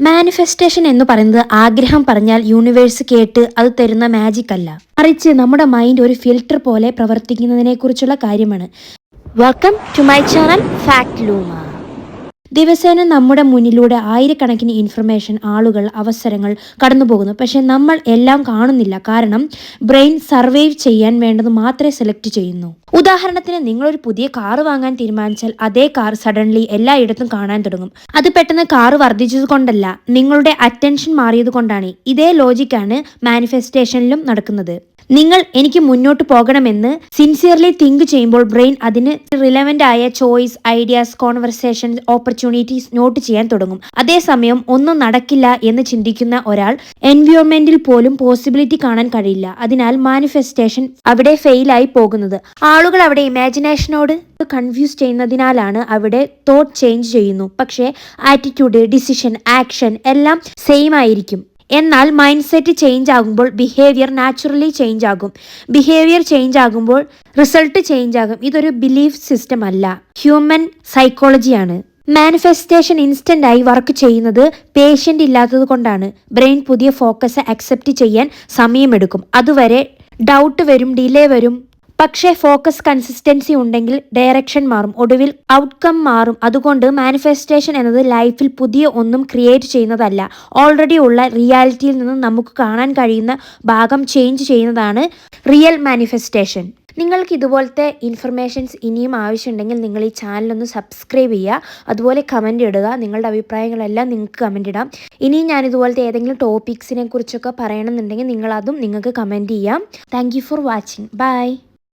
Manifestation എന്ന് പറയുന്നത് ആഗ്രഹം പറഞ്ഞാൽ യൂണിവേഴ്സ് കേട്ട് അത് തരുന്ന മാജിക് അല്ല. മറിച്ച് നമ്മുടെ മൈൻഡ് ഒരു ഫിൽട്ടർ പോലെ പ്രവർത്തിക്കുന്നതിനെ കുറിച്ചുള്ള കാര്യമാണ്. Welcome to my channel fact Luma ദിവസേന നമ്മുടെ മുന്നിലൂടെ ആയിരക്കണക്കിന് ഇൻഫർമേഷൻ ആളുകൾ അവസരങ്ങൾ കടന്നു പോകുന്നു പക്ഷെ നമ്മൾ എല്ലാം കാണുന്നില്ല. കാരണം ബ്രെയിൻ സർവൈവ് ചെയ്യാൻ വേണ്ടത് മാത്രമേ സെലക്ട് ചെയ്യുന്നു. ഉദാഹരണത്തിന് നിങ്ങളൊരു പുതിയ കാർ വാങ്ങാൻ തീരുമാനിച്ചാൽ അതേ കാർ സഡൻലി എല്ലായിടത്തും കാണാൻ തുടങ്ങും. അത് പെട്ടെന്ന് കാർ വർദ്ധിച്ചത് കൊണ്ടല്ല. നിങ്ങളുടെ അറ്റൻഷൻ മാറിയത് കൊണ്ടാണ്. ഇതേ ലോജിക്കാണ് മാനിഫെസ്റ്റേഷനിലും നടക്കുന്നത്. നിങ്ങൾ എനിക്ക് മുന്നോട്ട് പോകണമെന്ന് സിൻസിയർലി തിങ്ക് ചെയ്യുമ്പോൾ ബ്രെയിൻ അതിന് റിലവന്റ് ആയ choice ideas conversation opportunities note ചെയ്യാൻ തുടങ്ങും. അതേസമയം ഒന്നും നടക്കില്ല എന്ന് ചിന്തിക്കുന്ന ഒരാൾ എൻവയോൺമെന്റിൽ പോലും പോസിബിലിറ്റി കാണാൻ കഴിയില്ല. അതിനാൽ മാനിഫെസ്റ്റേഷൻ അവിടെ ഫെയിലായി പോകുന്നത്. ആളുകൾ അവിടെ ഇമാജിനേഷനോട് കൺഫ്യൂസ് ചെയ്യുന്നതിനാലാണ് അവിടെ തോട്ട് ചേഞ്ച് ചെയ്യുന്നു. പക്ഷേ ആറ്റിറ്റ്യൂഡ് ഡിസിഷൻ ആക്ഷൻ എല്ലാം സെയിം ആയിരിക്കും. എന്നാൽ മൈൻഡ് സെറ്റ് ചേഞ്ച് ആകുമ്പോൾ ബിഹേവിയർ നാച്ചുറലി ചേഞ്ച് ആകും. ബിഹേവിയർ ചേഞ്ച് ആകുമ്പോൾ റിസൾട്ട് ചേഞ്ച് ആകും. ഇതൊരു ബിലീഫ് സിസ്റ്റം അല്ല. ഹ്യൂമൻ സൈക്കോളജിയാണ് മാനിഫെസ്റ്റേഷൻ ഇൻസ്റ്റന്റ് ആയി വർക്ക് ചെയ്യുന്നത് പേഷ്യന്റ് ഇല്ലാത്തത് കൊണ്ടാണ്. ബ്രെയിൻ പുതിയ ഫോക്കസ് അക്സെപ്റ്റ് ചെയ്യാൻ സമയമെടുക്കും. അതുവരെ ഡൗട്ട് വരും ഡിലേ വരും. പക്ഷേ ഫോക്കസ് കൺസിസ്റ്റൻസി ഉണ്ടെങ്കിൽ ഡയറക്ഷൻ മാറും ഒടുവിൽ ഔട്ട്കം മാറും. അതുകൊണ്ട് മാനിഫെസ്റ്റേഷൻ എന്നത് ലൈഫിൽ പുതിയ ഒന്നും ക്രിയേറ്റ് ചെയ്യുന്നതല്ല. ഓൾറെഡി ഉള്ള റിയാലിറ്റിയിൽ നിന്ന് നമുക്ക് കാണാൻ കഴിയുന്ന ഭാഗം ചേഞ്ച് ചെയ്യുന്നതാണ് റിയൽ മാനിഫെസ്റ്റേഷൻ. നിങ്ങൾക്ക് ഇതുപോലത്തെ ഇൻഫർമേഷൻസ് ഇനിയും ആവശ്യമുണ്ടെങ്കിൽ നിങ്ങൾ ഈ ചാനലൊന്ന് സബ്സ്ക്രൈബ് ചെയ്യുക. അതുപോലെ കമന്റ് ഇടുക. നിങ്ങളുടെ അഭിപ്രായങ്ങളെല്ലാം നിങ്ങൾക്ക് കമന്റ് ഇടാം. ഇനിയും ഞാൻ ഇതുപോലത്തെ ഏതെങ്കിലും ടോപ്പിക്സിനെ കുറിച്ചൊക്കെ പറയണമെന്നുണ്ടെങ്കിൽ നിങ്ങളതും നിങ്ങൾക്ക് കമന്റ് ചെയ്യാം. Thank for watching bye